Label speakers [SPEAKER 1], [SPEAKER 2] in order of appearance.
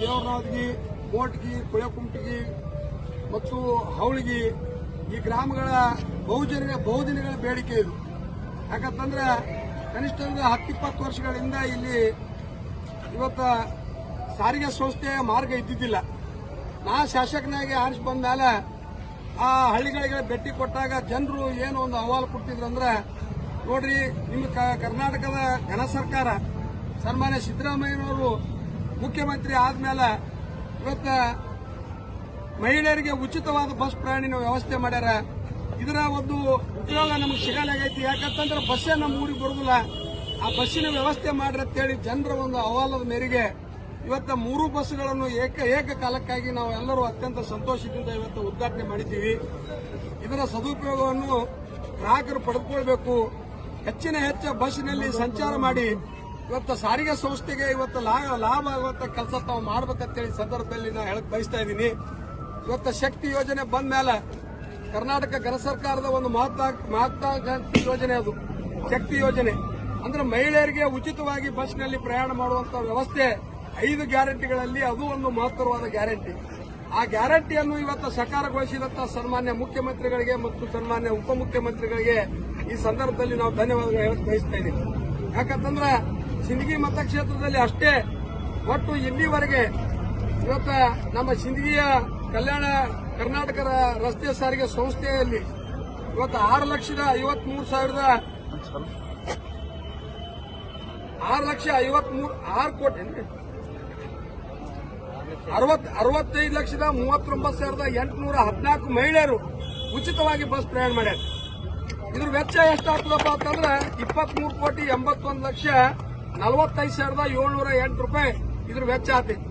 [SPEAKER 1] ದೇವರನಾದ್ಗಿ ಕೋಟ್ಗಿ ಕುಳೆಕುಂಟಗಿ ಮತ್ತು ಹೌಳಿಗಿ ಈ ಗ್ರಾಮಗಳ ಬಹುಜನ ಬಹುದಿನಗಳ ಬೇಡಿಕೆ ಇದು. ಯಾಕಂತಂದ್ರೆ ಕನಿಷ್ಠ ಅಂದ್ರೆ ಹತ್ತಿಪ್ಪತ್ತು ವರ್ಷಗಳಿಂದ ಇಲ್ಲಿ ಇವತ್ತ ಸಾರಿಗೆ ಸಂಸ್ಥೆಯ ಮಾರ್ಗ ಇದ್ದಿದ್ದಿಲ್ಲ. ನಾ ಶಾಸಕನಾಗಿ ಆರಿಸಿ ಬಂದ ಮೇಲೆ ಆ ಹಳ್ಳಿಗಳಿಗೆ ಭೇಟಿ ಕೊಟ್ಟಾಗ ಜನರು ಏನು ಒಂದು ಅಹವಾಲು ಕೊಡ್ತಿದ್ರು ಅಂದ್ರೆ, ನೋಡ್ರಿ, ನಿಮ್ಮ ಕರ್ನಾಟಕದ ಘನ ಸರ್ಕಾರ, ಸನ್ಮಾನ್ಯ ಸಿದ್ದರಾಮಯ್ಯನವರು ಮುಖ್ಯಮಂತ್ರಿ ಆದ್ಮೇಲೆ ಇವತ್ತ ಮಹಿಳೆಯರಿಗೆ ಉಚಿತವಾದ ಬಸ್ ಪ್ರಯಾಣಿನ ವ್ಯವಸ್ಥೆ ಮಾಡ್ಯಾರ. ಇದರ ಒಂದು ಉಪಯೋಗ ನಮಗೆ ಸಿಗಲಾಗೈತಿ. ಯಾಕಂತಂದ್ರೆ ಬಸ್ಸೇ ನಮ್ಮ ಊರಿಗೆ ಬರುದಿಲ್ಲ. ಆ ಬಸ್ಸಿನ ವ್ಯವಸ್ಥೆ ಮಾಡ್ರಿ ಅಂತೇಳಿ ಜನರ ಒಂದು ಅಹವಾಲದ ಮೇರೆಗೆ ಇವತ್ತ ಮೂರು ಬಸ್ಗಳನ್ನು ಏಕ ಏಕಕಾಲಕ್ಕಾಗಿ ನಾವು ಎಲ್ಲರೂ ಅತ್ಯಂತ ಸಂತೋಷದಿಂದ ಇವತ್ತು ಉದ್ಘಾಟನೆ ಮಾಡಿದ್ದೀವಿ. ಇದರ ಸದುಪಯೋಗವನ್ನು ಗ್ರಾಹಕರು ಪಡೆದುಕೊಳ್ಬೇಕು. ಹೆಚ್ಚಿನ ಹೆಚ್ಚ ಬಸ್ಸಿನಲ್ಲಿ ಸಂಚಾರ ಮಾಡಿ ಇವತ್ತು ಸಾರಿಗೆ ಸಂಸ್ಥೆಗೆ ಇವತ್ತು ಲಾ- ಲಾಭ ಆಗುವಂತ ಕೆಲಸ ತಾವು ಮಾಡ್ಬೇಕಂತೇಳಿ ಸಂದರ್ಭದಲ್ಲಿ ನಾನು ಹೇಳಕ್ ಬಯಸ್ತಾ ಇದ್ದೀನಿ. ಇವತ್ತು ಶಕ್ತಿ ಯೋಜನೆ ಬಂದ ಮೇಲೆ ಕರ್ನಾಟಕ ಗಣ ಸರ್ಕಾರದ ಒಂದು ಮಹತ್ವ, ಮಹತ್ವಾಕಾಂಕ್ಷಿ ಯೋಜನೆ ಅದು. ಶಕ್ತಿ ಯೋಜನೆ. ಅಂದ್ರೆ ಮಹಿಳೆಯರಿಗೆ ಉಚಿತವಾಗಿ ಬಸ್ನಲ್ಲಿ ಪ್ರಯಾಣ ಮಾಡುವಂತ ವ್ಯವಸ್ಥೆ ಐದು ಗ್ಯಾರಂಟಿಗಳಲ್ಲಿ ಅದು ಒಂದು ಮಹತ್ವವಾದ ಗ್ಯಾರಂಟಿ. ಆ ಗ್ಯಾರಂಟಿಯನ್ನು ಇವತ್ತು ಸಕಾರಗೊಳಿಸಿದಂತ ಸನ್ಮಾನ್ಯ ಮುಖ್ಯಮಂತ್ರಿಗಳಿಗೆ ಮತ್ತು ಸನ್ಮಾನ್ಯ ಉಪಮುಖ್ಯಮಂತ್ರಿಗಳಿಗೆ ಈ ಸಂದರ್ಭದಲ್ಲಿ ನಾವು ಧನ್ಯವಾದಗಳು ಹೇಳಕ್ ಬಯಸ್ತಾ ಇದ್ದೀವಿ ಯಾಕಂತಂದ್ರೆ ಸಿಂದಗಿ ಮತಕ್ಷೇತ್ರದಲ್ಲಿ ಅಷ್ಟೇ, ಒಟ್ಟು ಇಲ್ಲಿವರೆಗೆ ಇವತ್ತ ನಮ್ಮ ಸಿಂದಗಿಯ ಕಲ್ಯಾಣ ಕರ್ನಾಟಕ ರಸ್ತೆ ಸಾರಿಗೆ ಸಂಸ್ಥೆಯಲ್ಲಿ ಇವತ್ತು ಆರು ಲಕ್ಷದ ಐವತ್ಮೂರು ಸಾವಿರದ ಆರು ಲಕ್ಷ ಐವತ್ಮೂರು, ಆರು ಕೋಟಿ ಅರವತ್, ಅರವತ್ತೈದು ಲಕ್ಷದ ಮೂವತ್ತೊಂಬತ್ತು ಸಾವಿರದ ಎಂಟುನೂರ ಹದಿನಾಲ್ಕು ಮಹಿಳೆಯರು ಉಚಿತವಾಗಿ ಬಸ್ ಪ್ರಯಾಣ ಮಾಡ್ಯಾರ. ಇದ್ರ ವೆಚ್ಚ ಎಷ್ಟಾಗ್ತದಪ್ಪ ಅಂತಂದ್ರೆ ಇಪ್ಪತ್ಮೂರು ಕೋಟಿ ಎಂಬತ್ತೊಂದು ಲಕ್ಷ ನಲವತ್ತೈದು ಸಾವಿರದ ಏಳ್ನೂರ ಎಂಟು ರೂಪಾಯಿ ಇದ್ರ ವೆಚ್ಚ ಆತೈತಿ